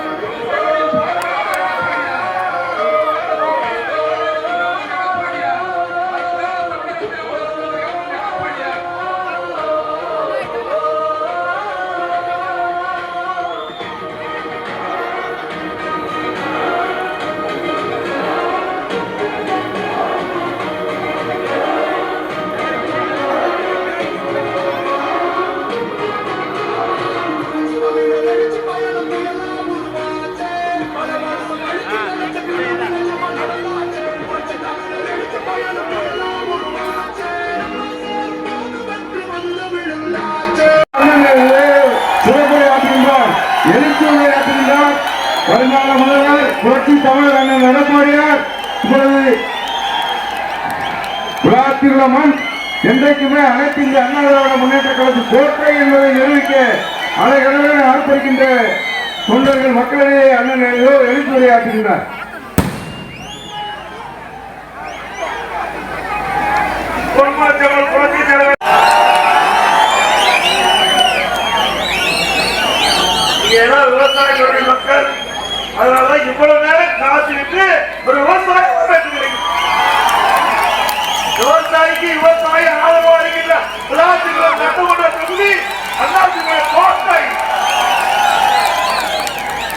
Yeah. விழாத்திருந்த என்றைக்குமே அனைத்து இந்திய அண்ணா திராவிட முன்னேற்ற கழக கோட்டை என்பதை நிரூபிக்க அலைகடவுடன் ஆர்ப்பரிக்கின்ற தொண்டர்கள் மக்களிடையே அண்ணன் எழுத்துரையாற்றுகின்றார் பொன்மாற்றங்கள் புரட்சி விவசாயிகளுடைய மக்கள். அதனாலதான் இவ்வளவு நேரம் காசு விட்டு ஒரு விவசாயம் பேசுகிறீங்க விவசாயிக்கு விவசாய ஆதரவா இருக்கின்ற விளாட்டுகளை சட்டமன்ற தொகுதி அண்ணாதிமுக கோட்டை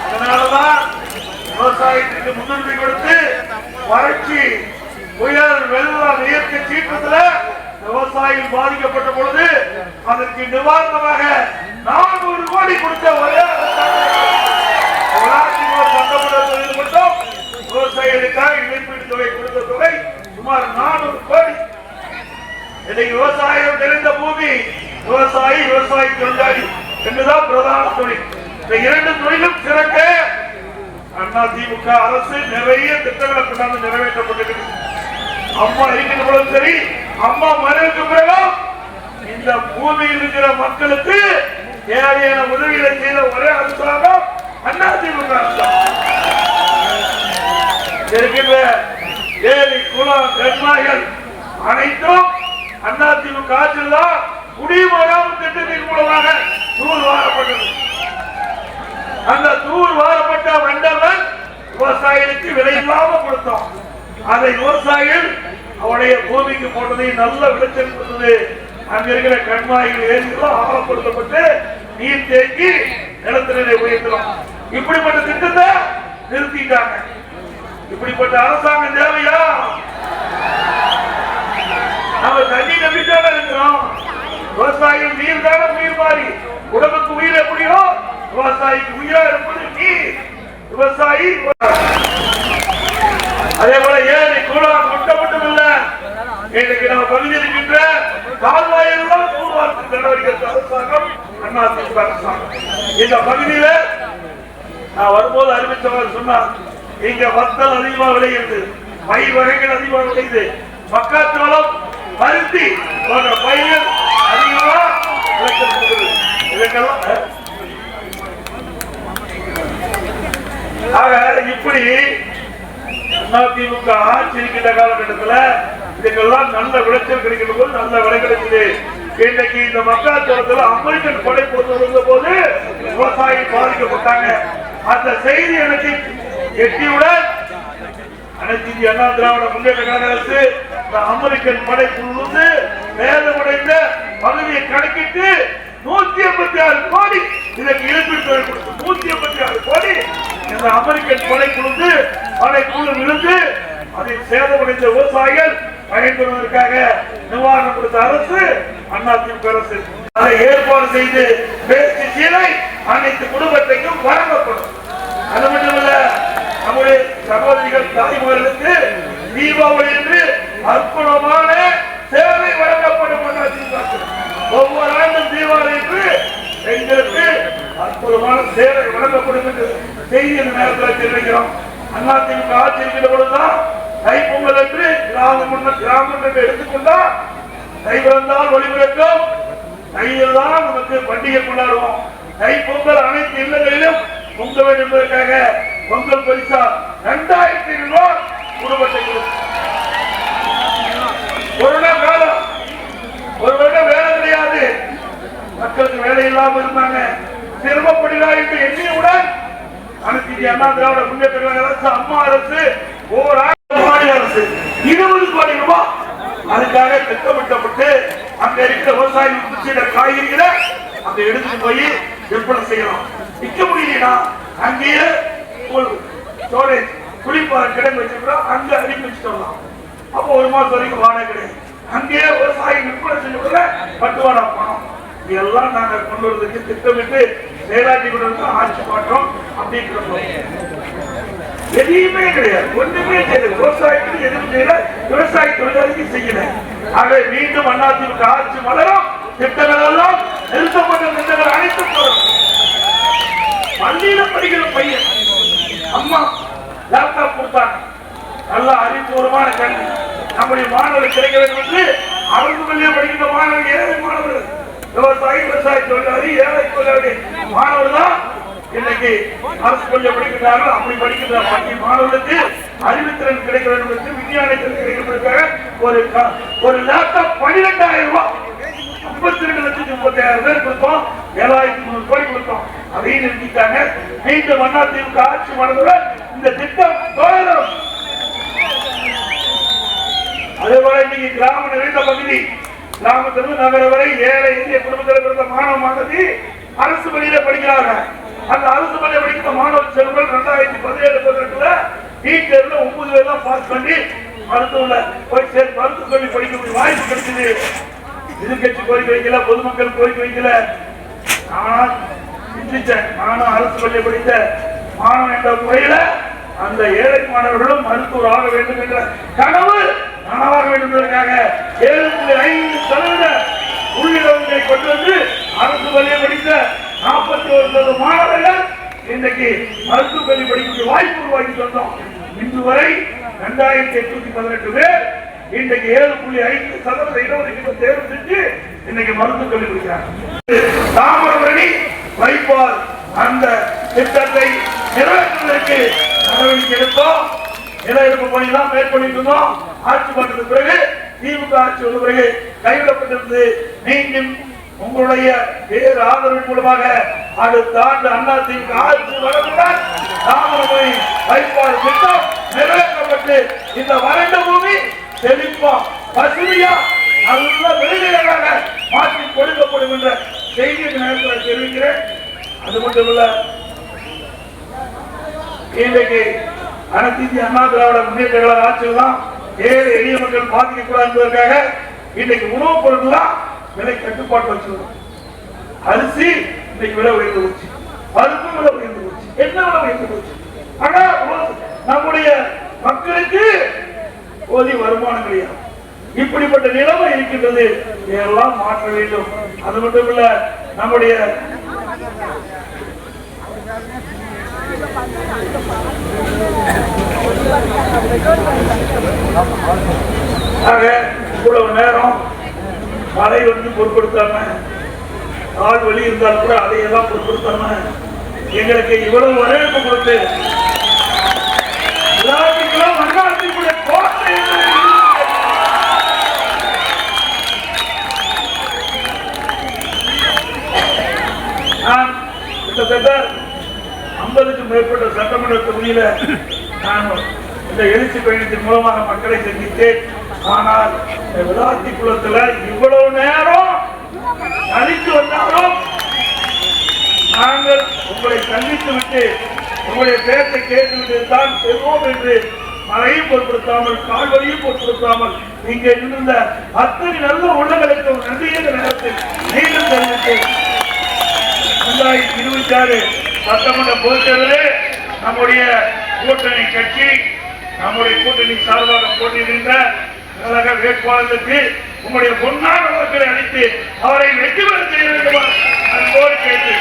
அதனாலதான் விவசாயத்துக்கு முன்னுரிமை கொடுத்து வறட்சி புயல் வெள்ளம் இயற்கை சீற்றத்துல விவசாயம் பொழுது அதற்கு நிவாரணமாக நானூறு கோடி கொடுத்த ஒரே சட்டமன்றத்தில் மட்டும் விவசாயிகளுக்காக இழப்பீடு தொகை கொடுத்த தொகை சுமார் நானூறு கோடி. இன்னைக்கு விவசாயம் நிறைந்த பூமி விவசாயி விவசாயி தொழிலாளி என்றுதான் பிரதான தொழில். இந்த இரண்டு தொழிலும் சிறக்க அண்ணா திமுக அரசு நிறைய திட்டங்களை கொண்டாந்து நிறைவேற்றப்பட்டிருக்கு அம்மா இருக்கிற சரி அம்மா மறைவுக்கு பிறகும் இந்த பூமியில் இருக்கிற மக்களுக்கு தேவையான உதவிகளை செய்த ஒரே அரசாங்கம் அண்ணா திமுக இருக்கின்ற ஏரி குளம் கண்மாய்கள் அனைத்தும் அதிமுக ஆட்சியில் தான் குடிமராமத்து திட்டத்தின் மூலமாக தூர் வாரப்பட்டது. அந்த தூர் வாரப்பட்ட மண்டபம் விவசாயிகளுக்கு விலை இல்லாம கொடுத்தோம். அதை விவசாயிகள் அவருடைய பூமிக்கு போட்டதை நல்ல விளைச்சல் கொடுத்தது. அங்க இருக்கிற கண்மாய்கள் ஏரிகளும் ஆழப்படுத்தப்பட்டு நீர் தேக்கி நிலத்திலே உயர்த்தலாம். இப்படிப்பட்ட திட்டத்தை நிறுத்திட்டாங்க. இப்படிப்பட்ட அரசாங்கம் தேவையா? நம்ம தண்ணி நம்பித்தானே இருக்கிறோம். விவசாயம் நீர் தானே உயிர் மாறி. உடம்புக்கு உயிர் எப்படியோ? விவசாயிக்கு உயிரா இருப்பது நீர். விவசாயி அதே போல ஏழை குளம் முட்டை மட்டும் இல்ல. இன்னைக்கு நம்ம பகுதியில் கால்வாயெல்லாம் தூர்வாரத்து நடவடிக்கை அரசாங்கம் அண்ணா திமுக அரசாங்கம் இந்த பகுதியில நான் வரும்போது அறிவித்தவர் சொன்னார் இங்க வத்தல் அதிகமா விளையுது பயிர் வகைகள் அதிகமா விளையுது மக்காச்சோளம் பருத்தி போன்ற பயிர்கள் அதிகமா விளைச்சல் கொடுக்குது. இதுக்கெல்லாம் அஹ், ஆக இப்படி அதிமுக ஆட்சி இருக்கின்ற காலகட்டத்தில் இதுக்கெல்லாம் நல்ல விளைச்சல் கிடைக்கிற போது நல்ல விலை கிடைக்குது. இன்னைக்கு இந்த மக்காச்சோளத்தில் அமெரிக்கன் கொடை கொடுத்து வந்த போது விவசாயி பாதிக்கப்பட்டாங்க. அந்த செய்தி எனக்கு எட்டியுடன் அனைத்து இந்திய அண்ணா திராவிட முன்னேற்ற கழக அரசு இந்த அமெரிக்கன் படைக்குழு வேதமடைந்த பகுதியை கணக்கிட்டு நூத்தி எண்பத்தி ஆறு கோடி இதற்கு இழப்பீடு தொகை கொடுத்து நூத்தி எண்பத்தி ஆறு கோடி இந்த அமெரிக்கன் படைக்குழு படைக்குழு விழுந்து அதில் சேதமடைந்த விவசாயிகள் பயன்பெறுவதற்காக நிவாரணம் கொடுத்த அரசு அதிமுக அரசு. அதை ஏற்பாடு செய்து பேசி சீலை அனைத்து குடும்பத்தையும் வழங்கப்படும். அது மட்டுமல்ல நம்முடைய சகோதரிகள் தாய்மார்களுக்கு தீபாவளி என்று அற்புதமான சேவை வழங்கப்படும் அரசு. ஒவ்வொரு ஆண்டும் தீபாவளி என்று எங்களுக்கு அற்புதமான சேவை வழங்கப்படும் என்று செய்தி நேரத்தில் தெரிவிக்கிறோம். அதிமுக ஆட்சி இருக்கிற பொழுதுதான் தைப்பொங்கல் என்று கிராமம் கிராமம் என்று எடுத்துக்கொண்டால் தை பிறந்தால் வழிபிறக்கும் தையில் தான் நமக்கு பண்டிகை கொண்டாடுவோம். தை பொங்கல் அனைத்து இல்லங்களிலும் பொங்க வேண்டும் என்பதற்காக பொங்கல் பரிசா இரண்டாயிரத்தி ஐநூறு ரூபாய் குடும்பத்தை கொரோனா ஒரு காலம். ஒரு வருடம் வேலை கிடையாது. மக்களுக்கு வேலை இல்லாம இருந்தாங்க. சிரமப்படுகிறார் என்று எண்ணியவுடன் அனைத்து அண்ணா திராவிட முன்னேற்ற கழக அரசு அம்மா அரசு ஓர் ஆண்டு அரசு இருபது கோடி ரூபாய் அதுக்காக திட்டமிட்டப்பட்டு அங்க இருக்கிற விவசாயிகள் குச்சியில காய்கறிகளை அங்க எடுத்துட்டு போய் விற்பனை செய்யலாம். விற்க முடியலனா அங்கேயே ஸ்டோரேஜ் குளிப்பாறை கிடங்கு வச்சிருக்கிறோம். அங்க அடிக்க வச்சுட்டு வரலாம் அப்போ ஒரு மாசம் வரைக்கும் வாடகை கிடையாது. அங்கேயே விவசாயி விற்பனை செய்யப்படுற பட்டுவாடா பணம் இதெல்லாம் நாங்க கொண்டு வரதுக்கு திட்டமிட்டு செயலாற்றி கொண்டு வந்து ஆட்சி மாற்றம் அப்படின்ற எதையுமே கிடையாது. ஒண்ணுமே செய்யல. விவசாயத்துக்கு எதுவும் செய்யல. விவசாய தொழிலாளிக்கு செய்யல. ஆகவே மீண்டும் அதிமுக ஆட்சி மலரும். திட்டங்கள் எல்லாம் நிறுத்தப்பட்ட திட்டங்கள் அனைத்தும் பள்ளியில படிக்கிற பையன் அம்மா லேப்டாப் கொடுத்தாங்க. நல்ல அறிவுபூர்வமான கல்வி. நம்முடைய மாணவர்கள் கிடைக்க வேண்டும் என்று அரசு பள்ளியை படிக்கின்ற மாணவர்கள் ஏழை மாணவர்கள். விவசாயி விவசாய தொழிலாளி ஏழை தொழிலாளி. மாணவர் தான் இன்னைக்கு அரசு பள்ளியை படிக்கிறார்கள் அப்படி படிக்கின்ற பள்ளி மாணவர்களுக்கு அறிவுத்திறன் கிடைக்க வேண்டும் என்று விஞ்ஞானத்தில் கிடைக்கிறதுக்காக ஒரு ஒரு லேப்டாப் பன்னிரெண்டாயிரம் ரூபாய். முப்பத்தி ரெண்டு லட்சத்தி முப்பத்தி பேர் கொடுத்தோம். ஏழாயிரத்தி முந்நூறு கோடி கொடுத்தோம். அதையும் நிறுத்திட்டாங்க. மீண்டும் அண்ணா திமுக ஆட்சி மனதுடன் இந்த திட்டம் தொடரும். அதே போல இன்னைக்கு கிராம நிறைந்த பகுதி கிராமத்திலிருந்து நகர வரை ஏழை எளிய குடும்பத்தில் இருந்த மாணவ மாணவி அரசு பள்ளியில படிக்கிறாங்க. அந்த அரசு பள்ளி படிக்கிற மாணவ செல்வங்கள் ரெண்டாயிரத்தி பதினேழு பதினெட்டுல நீட் தேர்வுல ஒன்பது பேர் தான் பாஸ் பண்ணி மருத்துவ போய் சேர் மருத்துவ கல்வி படிக்கக்கூடிய வாய்ப்பு கிடைச்சது. எதிர்கட்சி கோரிக்கை வைக்கல பொதுமக்கள் கோரிக்கை வைக்கல. நான் சிந்திச்சேன் நானும் அரசு பள்ளி படித்த மாணவன் என்ற முறையில அந்த ஏழை மாணவர்களும் மருத்துவர் ஆக வேண்டும் என்ற கனவு நனவாக வேண்டும் என்பதற்காக ஏழு புள்ளி ஐந்து சதவீத உள்ளிடங்களை கொண்டு வந்து அரசு பள்ளியை படித்த நாற்பத்தி ஒன்பது மாணவர்கள் இன்றைக்கு மருத்துவ கல்வி படிக்கக்கூடிய வாய்ப்பு உருவாக்கி சொன்னோம் இன்று வரை இரண்டாயிரத்தி எட்நூத்தி பதினெட்டு பேர் இன்றைக்கு ஏழு புள்ளி ஐந்து சதவீத இடஒதுக்கீடு தேர்வு செஞ்சு இன்னைக்கு மருத்துவ கல்வி படிக்கிறாங்க. தாமிரபரணி வைப்பால் அந்த திட்டத்தை நிறைவேற்றுவதற்கு நடவடிக்கை எடுத்தோம். நில எடுப்பு பணியெல்லாம் மேற்கொண்டிட்டு இருந்தோம். ஆட்சி மாற்றத்துக்கு பிறகு திமுக ஆட்சி வந்த பிறகு கைவிடப்பட்டிருந்து மீண்டும் உங்களுடைய வேறு ஆதரவின் மூலமாக அடுத்த ஆண்டு அண்ணா திமுக ஆட்சி வரவுடன் தாமிரபரணி வைப்பால் திட்டம் நிறைவேற்றப்பட்டு இந்த வறண்ட பூமி செழிப்பா பசுமையா நல்ல விளைநிலங்களாக மாற்றி கொடுக்கப்படும் என்ற செய்தி நேரத்தில் தெரிவிக்கிறேன். அது மட்டும் இல்ல இன்றைக்கு அனைத்து அண்ணா திராவிட முன்னேற்ற கழக ஆட்சியில் தான் ஏழை எளிய மக்கள் பாதிக்கக்கூடாது என்பதற்காக இன்றைக்கு உணவுப் பொருட்கள்லாம் விலை கட்டுப்பாட்டு வச்சிருக்கோம் அரிசி இன்னைக்கு விலை உயர்ந்து போச்சு. பருப்பு விலை உயர்ந்து போச்சு. என்ன விலை உயர்ந்து போச்சு? ஆனா நம்முடைய மக்களுக்கு போதிய வருமானம் கிடையாது. இப்படிப்பட்ட நிலைமை இருக்கின்றது. இதெல்லாம் மாற்ற வேண்டும். அது மட்டும் இல்ல நம்முடைய ஆக இவ்வளவு நேரம் மழை வந்து பொருட்படுத்தாம ஆள் வழி இருந்தால் கூட அதையெல்லாம் பொருட்படுத்தாம எங்களுக்கு இவ்வளவு வரவேற்பு கொடுத்து எல்லாத்துக்கும் மன்னாட்சிக்குரிய கோட்டை நான் கிட்டத்தட்ட ஐம்பதுக்கும் மேற்பட்ட சட்டமன்ற தொகுதியில நான் இந்த எழுச்சி பயணத்தின் மூலமாக மக்களை சந்தித்தேன். ஆனால் இந்த விளாத்தி குளத்துல இவ்வளவு நேரம் அழித்து வந்தாலும் நாங்கள் உங்களை சந்தித்து விட்டு உங்களுடைய பேச்சை கேட்டுவிட்டு தான் செல்வோம் என்று மழையும் பொருட்படுத்தாமல் கால்வழியும் பொருட்படுத்தாமல் இங்கே இருந்த அத்தனை நல்ல உள்ளங்களுக்கு ஒரு நன்றியை நேரத்தில் மீண்டும் தெரிவித்தேன் ரெண்டாயிரத்தி இருபத்தி ஆறு சட்டமன்ற பொதுத்தேர்தலே நம்முடைய கூட்டணி கட்சி நம்முடைய கூட்டணி சார்பாக போட்டியிடுகின்ற கழக வேட்பாளருக்கு உங்களுடைய பொன்னான வாக்களை அளித்து அவரை வெற்றி பெற செய்ய வேண்டுமா அன்போடு கேட்டு.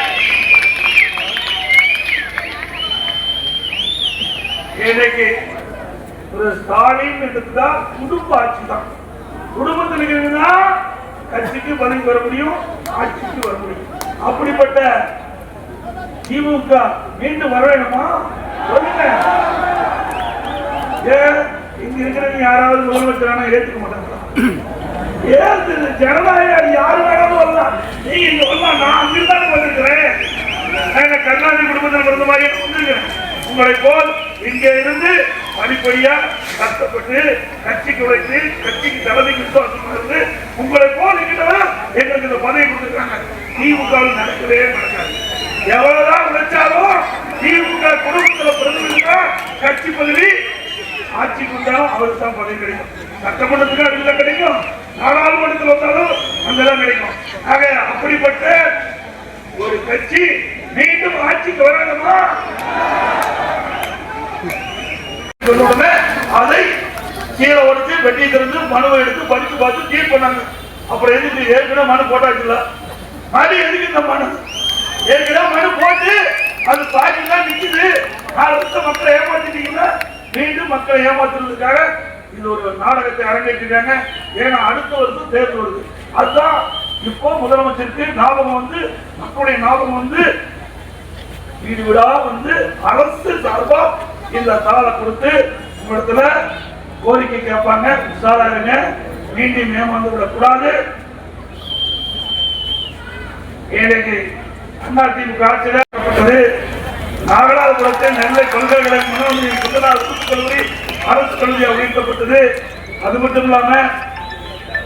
ஒரு ஸ்டாலின் எடுத்தா குடும்ப ஆட்சி தான். குடும்பத்தில் இருந்தா கட்சிக்கு பதவி வர முடியும் ஆட்சிக்கு வர முடியும். அப்படிப்பட்ட திமுக மீண்டும் வர வேணுமா சொல்லுங்க. ஏன்? இங்க இருக்கிறவங்க யாராவது முதலமைச்சரான ஏத்துக்க மாட்டாங்களா ஏத்து ஜனநாயகம் யாரு வேணாலும் வரலாம். நீங்க இங்க வரலாம் நான் அங்கிருந்தானே வந்திருக்கிறேன். நாங்க கருணாநிதி குடும்பத்தில் பிறந்த மாதிரி வந்திருக்கிறேன்? உங்களை போல் இங்க இருந்து படிப்படியா கஷ்டப்பட்டு கட்சிக்கு உழைத்து கட்சிக்கு தலைமை விசுவாசமா இருந்து உங்களை போல் இருக்கிறவன் எங்களுக்கு இந்த பதவி கொடுத்துருக்காங்க. திமுகவில் நடக்கவே நடக்காது. எவ்வளவுதான் உழைச்சாலும் திமுக குடும்பத்தில் பிறந்திருந்தா கட்சி பதவி அவருக்கு தான் பதவி கிடைக்கும். சட்டமன்றத்துக்கு அதுல கிடைக்கும். நாடாளுமன்றத்தில் வந்தாலும் அங்கதான் கிடைக்கும். ஆக அப்படிப்பட்ட ஒரு கட்சி மீண்டும் ஆட்சிக்கு வராங்கம்மா சொன்ன அதை கீழே உடச்சு வெட்டி திறந்து மனுவை எடுத்து படித்து பார்த்து தீர்ப்பு பண்ணாங்க. அப்புறம் எதுக்கு? ஏற்கனவே மனு போட்டாச்சுல்ல? மறு எதுக்கு இந்த மனு? ஏற்கனவே மனு போட்டு அது பாக்கிலாம் நிக்குது. நாலு வருஷம் மக்களை ஏமாத்திட்டீங்கன்னா மீண்டும் மக்களை ஏமாத்துறதுக்காக இது ஒரு நாடகத்தை அரங்கேற்றிருக்காங்க. ஏன்னா அடுத்த வருஷம் தேர்தல் வருது. அதுதான் இப்போ முதலமைச்சருக்கு ஞாபகம் வந்து மக்களுடைய ஞாபகம் வந்து வீடு வீடா வந்து அரசு சார்பா இந்த தாளை கொடுத்து உங்களிடத்துல கோரிக்கை கேட்பாங்க. உஷாரா இருங்க மீண்டும் ஏமாந்து விடக்கூடாது ஏழைக்கு அண்ணா திமுக ஆட்சியில் ஏற்பட்டது நாகலாபுரத்தில் நெல்லை முன்னாள் சுந்தரார் கூட்டுக் கல்லூரி அரசு கல்லூரி அமைக்கப்பட்டது அது மட்டும் இல்லாம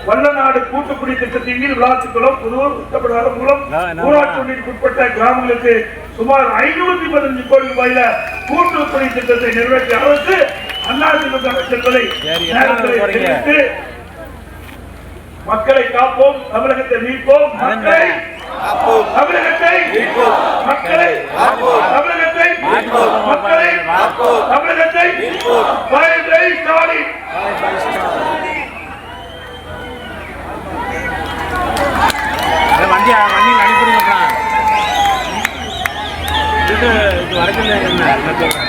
வல்லநாடு கூட்டுக்குடி திட்டத்தின் கீழ் விளாத்துக்குளம் புதூர் உத்தப்படாரம் மூலம் ஊராட்சி ஒன்றிற்கு உட்பட்ட கிராமங்களுக்கு சுமார் ஐநூத்தி பதினஞ்சு கோடி ரூபாயில கூட்டுக்குடி திட்டத்தை நிறைவேற்றிய அரசு அதிமுக அமைச்சர்களை மக்களை காப்போம் தமிழகத்தை மீட்போம் மக்களை தமிழகத்தை மக்களை தமிழகத்தை மக்களை தமிழகத்தை பை பை ஸ்டாலின் வண்டி வண்டியில் அனுப்பிடுங்கப்பா இது இது வரைக்கும் என்ன?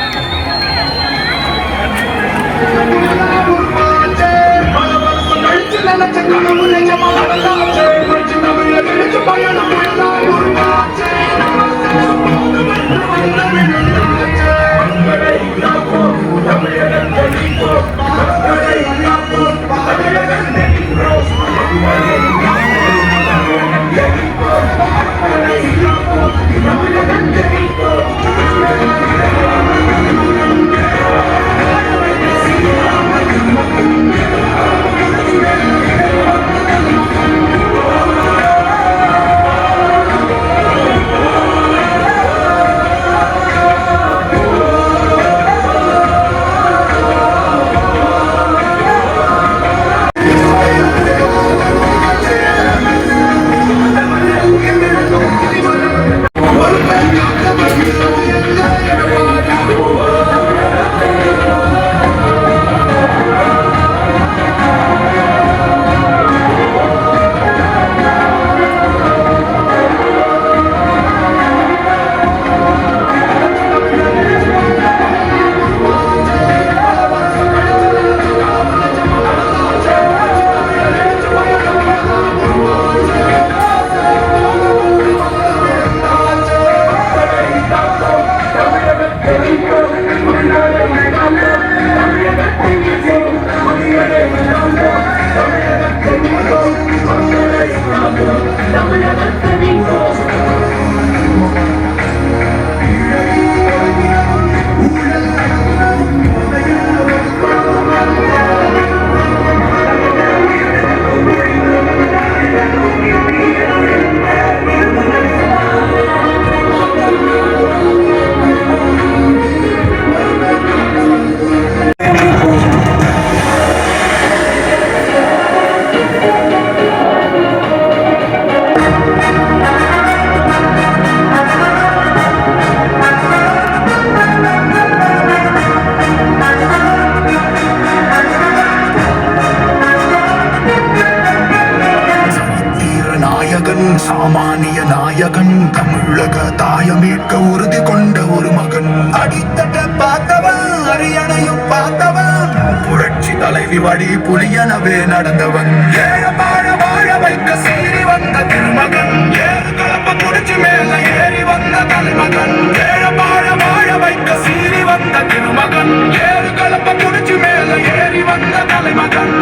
வழி வழி புலியனவே நடந்தவன். ஏற பாழ வாழ வைக்க சீறி வந்த திருமகன். ஏற கலப்ப குடிச்சு மேல ஏறி வந்த தலைமகன் ஏற பாழ வாழ வைக்க சீறி வந்த திருமகன். ஏறு கலப்ப குடிச்சு மேல ஏறி வந்த தலைமகன்